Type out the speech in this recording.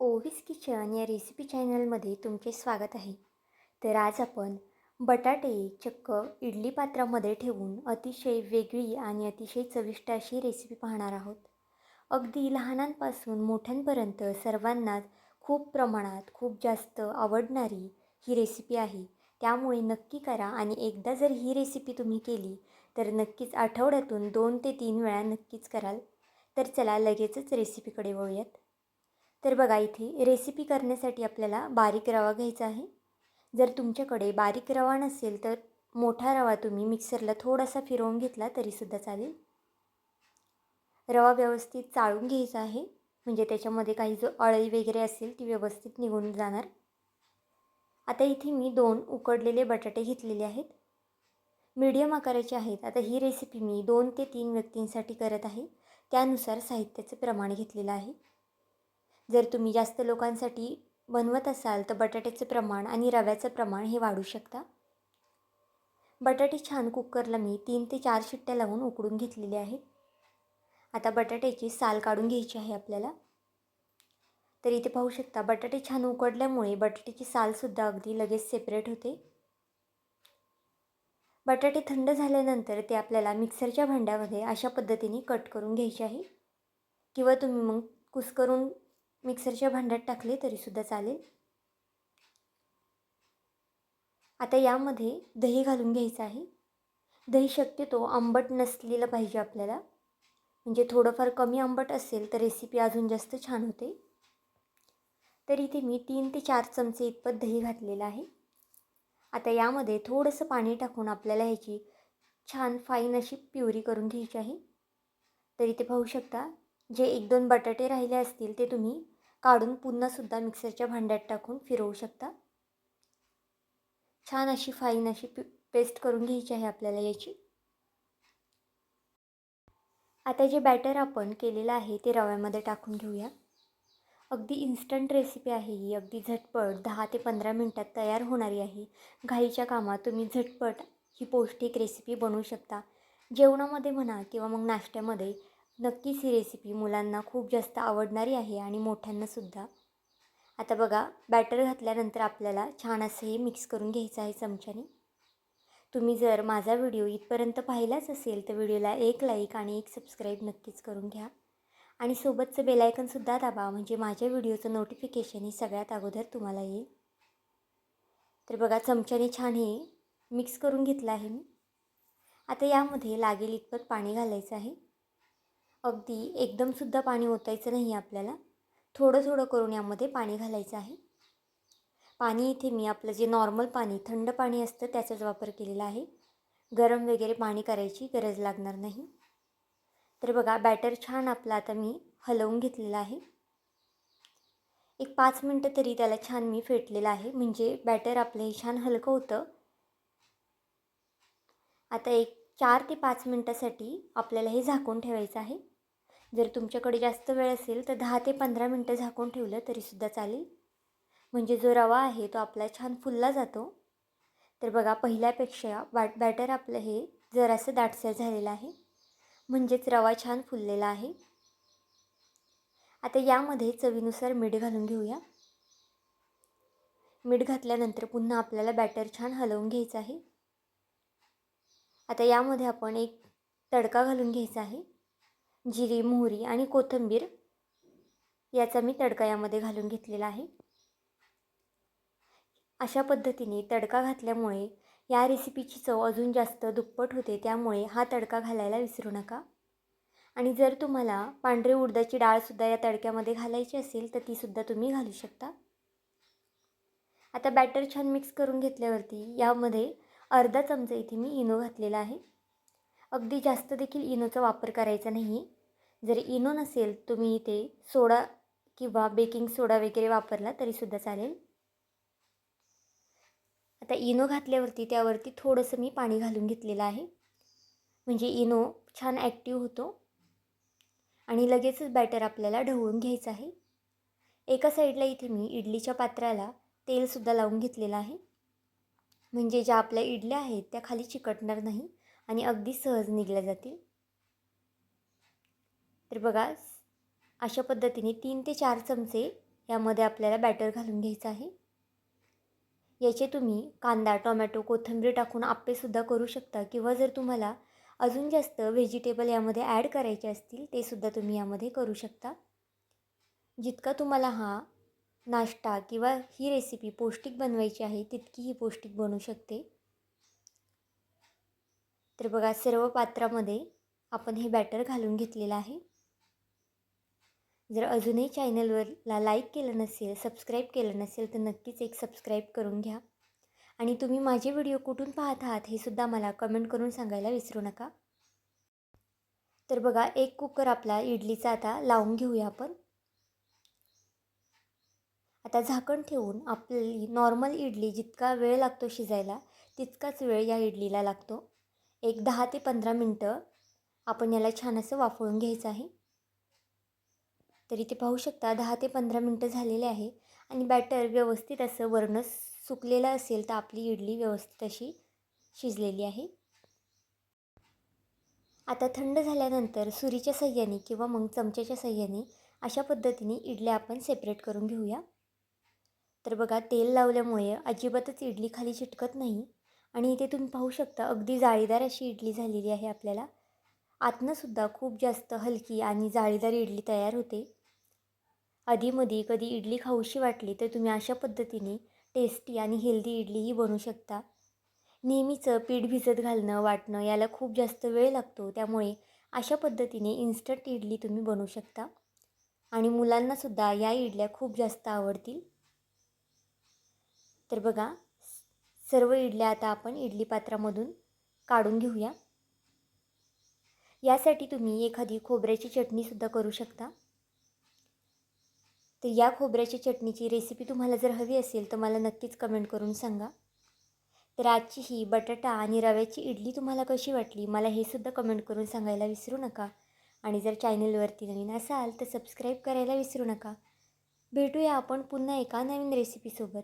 ओव्हिस kitchen या recipe चॅनलमध्ये तुमचे स्वागत आहे. तर आज आपण बटाटे चक्क इडली पात्रामध्ये ठेवून अतिशय वेगळी आणि अतिशय चविष्ट अशी रेसिपी पाहणार आहोत. अगदी लहानांपासून मोठ्यांपर्यंत सर्वांनाच खूप प्रमाणात खूप जास्त आवडणारी ही रेसिपी आहे. त्यामुळे नक्की करा आणि एकदा जर ही रेसिपी तुम्ही केली तर नक्कीच आठवड्यातून दोन ते तीन वेळा नक्कीच कराल. तर चला लगेचच रेसिपीकडे वळूयात. तर बघा इथे रेसिपी करण्यासाठी आपल्याला बारीक रवा घ्यायचा आहे. जर तुमच्याकडे बारीक रवा नसेल तर मोठा रवा तुम्ही मिक्सरला थोडासा फिरवून घेतला तरीसुद्धा चालेल. रवा व्यवस्थित चाळून घ्यायचा आहे. म्हणजे त्याच्यामध्ये काही जो अळई वगैरे असेल ती व्यवस्थित निघून जाणार. आता इथे मी दोन उकडलेले बटाटे घेतलेले आहेत. मीडियम आकाराचे आहेत. आता ही रेसिपी मी दोन ते तीन व्यक्तींसाठी करत आहे. त्यानुसार साहित्याचं प्रमाण घेतलेलं आहे. जर तुम्ही जास्त लोकांसाठी बनवत असाल तर बटाट्याचं प्रमाण आणि रव्याचं प्रमाण हे वाढू शकता. बटाटे छान कुकरला मी तीन ते चार शिट्ट्या लावून उकडून घेतलेले आहेत. आता बटाट्याची साल काढून घ्यायची आहे आपल्याला. तर इथे पाहू शकता बटाटे छान उकडल्यामुळे बटाट्याची सालसुद्धा अगदी लगेच सेपरेट होते. बटाटे थंड झाल्यानंतर ते आपल्याला मिक्सरच्या भांड्यामध्ये अशा पद्धतीने कट करून घ्यायचे आहे. किंवा तुम्ही मग कुस्करून मिक्सरच्या भांड्यात टाकले तरीसुद्धा चालेल. आता यामध्ये दही घालून घ्यायचं आहे. दही शक्यतो आंबट नसलेलं पाहिजे आपल्याला. म्हणजे थोडंफार कमी आंबट असेल तर रेसिपी अजून जास्त छान होते. तर इथे मी तीन ते चार चमचे इतपत दही घातलेलं आहे. आता यामध्ये थोडंसं पाणी टाकून आपल्याला ह्याची छान फाईन अशी प्युरी करून घ्यायची आहे. तर इथे पाहू शकता जे एक दोन बटाटे राहिले असतील ते तुम्ही काढून पुन्हासुद्धा मिक्सरच्या भांड्यात टाकून फिरवू शकता. छान अशी फाईन अशी पेस्ट करून घ्यायची आहे आपल्याला याची. आता जे बॅटर आपण केलेलं आहे ते रव्यामध्ये टाकून घेऊया. अगदी इन्स्टंट रेसिपी आहे ही अगदी झटपट दहा ते पंधरा मिनटात तयार होणारी आहे. घाईच्या कामात तुम्ही झटपट ही पौष्टिक रेसिपी बनवू शकता. जेवणामध्ये म्हणा किंवा मग नाश्त्यामध्ये नक्कीच ही रेसिपी मुलांना खूप जास्त आवडणारी आहे आणि मोठ्यांनासुद्धा आता बघा बॅटर घातल्यानंतर आपल्याला छान असं हे मिक्स करून घ्यायचं आहे चमच्याने. तुम्ही जर माझा व्हिडिओ इथपर्यंत पाहिलाच असेल तर व्हिडिओला एक लाईक आणि एक सबस्क्राईब नक्कीच करून घ्या. आणि सोबतचं बेलायकनसुद्धा दाबा म्हणजे माझ्या व्हिडिओचं नोटिफिकेशन हे सगळ्यात अगोदर तुम्हाला येईल. तर बघा चमच्याने छान हे मिक्स करून घेतलं आहे मी. आता यामध्ये लागेल इतपत पाणी घालायचं आहे. अगदी एकदमसुद्धा पाणी ओतायचं नाही आपल्याला. थोडं थोडं करून यामध्ये पाणी घालायचं आहे. पाणी इथे मी आपलं जे नॉर्मल पाणी थंड पाणी असतं त्याचाच वापर केलेला आहे. गरम वगैरे पाणी करायची गरज लागणार नाही. तर बघा बॅटर छान आपला आता मी हलवून घेतलेलं आहे. एक पाच मिनटं तरी त्याला छान मी फेटलेलं आहे. म्हणजे बॅटर आपलं हे छान हलकं होतं. आता एक चार ते पाच मिनटासाठी आपल्याला हे झाकून ठेवायचं आहे. जर तुमच्याकडे जास्त वेळ असेल तर दहा ते पंधरा मिनटं झाकून ठेवलं तरीसुद्धा चालेल. म्हणजे जो रवा आहे तो आपला छान फुलला जातो. तर बघा पहिल्यापेक्षा बॅट बॅटर आपलं हे जरासं दाटसर झालेलं आहे. म्हणजेच रवा छान फुललेला आहे. आता यामध्ये चवीनुसार मीठ घालून घेऊया. मीठ घातल्यानंतर पुन्हा आपल्याला बॅटर छान हलवून घ्यायचं आहे. आता यामध्ये आपण एक तडका घालून घ्यायचा आहे. जिरी मोहरी आणि कोथिंबीर याचा मी तडका यामध्ये घालून घेतलेला आहे. अशा पद्धतीने तडका घातल्यामुळे या रेसिपीची चव अजून जास्त दुप्पट होते त्यामुळे हा तडका घालायला विसरू नका. आणि जर तुम्हाला पांढरे उडदाची डाळसुद्धा या तडक्यामध्ये घालायची असेल तर तीसुद्धा तुम्ही घालू शकता. आता बॅटर छान मिक्स करून घेतल्यावरती यामध्ये अर्धा चमचा इथे मी इनो घातलेला आहे. अगदी जास्त देखील इनोचा वापर करायचा नाही जर इनो नसेल तुम्ही इथे सोडा किंवा बेकिंग सोडा वगैरे वापरला तरीसुद्धा चालेल. आता इनो घातल्यावरती त्यावरती थोडंसं मी पाणी घालून घेतलेलं आहे. म्हणजे इनो छान ॲक्टिव्ह होतो. आणि लगेचच बॅटर आपल्याला ढवळून घ्यायचं आहे. एका साईडला इथे मी इडलीच्या पात्राला तेलसुद्धा लावून घेतलेलं आहे. म्हणजे ज्या आपल्या इडल्या आहेत त्या खाली चिकटणार नाही आणि अगदी सहज निघल्या जातील. तर बघा अशा पद्धतीने तीन ते चार चमचे यामध्ये आपल्याला बॅटर घालून घ्यायचं आहे. याचे तुम्ही कांदा टोमॅटो कोथिंबीर टाकून आप्पेसुद्धा करू शकता किंवा जर तुम्हाला अजून जास्त व्हेजिटेबल यामध्ये ॲड करायचे असतील ते सुद्धा तुम्ही यामध्ये करू शकता. जितका तुम्हाला हा नाश्ता किंवा ही रेसिपी पौष्टिक बनवायची आहे तितकी ही पौष्टिक बनू शकते. तर बघा सर्व पात्रामध्ये आपण हे बॅटर घालून घेतलेलं आहे. जर अजूनही चॅनलवरला लाईक केलं नसेल सबस्क्राईब केलं नसेल तर नक्कीच एक सबस्क्राईब करून घ्या. आणि तुम्ही माझे व्हिडिओ कुठून पाहत आहात हे सुद्धा मला कमेंट करून सांगायला विसरू नका. तर बघा एक कुकर आपला इडलीचा आता लावून घेऊया आपण. आता झाकण ठेवून आपली नॉर्मल इडली जितका वेळ लागतो शिजायला तितकाच वेळ या इडलीला लागतो. एक दहा ते पंधरा मिनटं आपण याला छान असं वाफळून घ्यायचं आहे. तर इथे पाहू शकता दहा ते पंधरा मिनटं झालेले आहे आणि बॅटर व्यवस्थित असं वर्ण सुकलेलं असेल तर आपली इडली व्यवस्थित अशी शिजलेली आहे. आता थंड झाल्यानंतर सुरीच्या सह्याने किंवा मग चमच्याच्या सह्याने अशा पद्धतीने इडल्या आपण सेपरेट करून घेऊया. तर बघा तेल लावल्यामुळे अजिबातच इडली खाली चिटकत नाही आणि इथे तुम्ही पाहू शकता अगदी जाळीदार अशी इडली झालेली आहे आपल्याला. आतनंसुद्धा खूप जास्त हलकी आणि जाळीदार इडली तयार होते. आधीमध्ये कधी इडली खाऊशी वाटली तर तुम्ही अशा पद्धतीने टेस्टी आणि हेल्दी इडलीही बनवू शकता. नेहमीचं पीठ भिजत घालणं वाटणं याला खूप जास्त वेळ लागतो त्यामुळे अशा पद्धतीने इन्स्टंट इडली तुम्ही बनवू शकता. आणि मुलांनासुद्धा या इडल्या खूप जास्त आवडतील. तर बघा सर्व इडल्या आता आपण इडली पात्रामधून काढून घेऊया. यासाठी तुम्ही एखादी खोबऱ्याची चटणीसुद्धा करू शकता. तर या खोबऱ्याच्या चटणीची रेसिपी तुम्हाला जर हवी असेल तर मला नक्कीच कमेंट करून सांगा. तर आजची ही बटाटा आणि रव्याची इडली तुम्हाला कशी वाटली मला हे सुद्धा कमेंट करून सांगायला विसरू नका. आणि जर चॅनलवरती नवीन असाल तर सबस्क्राईब करायला विसरू नका. भेटूया आपण पुन्हा एका नवीन रेसिपीसोबत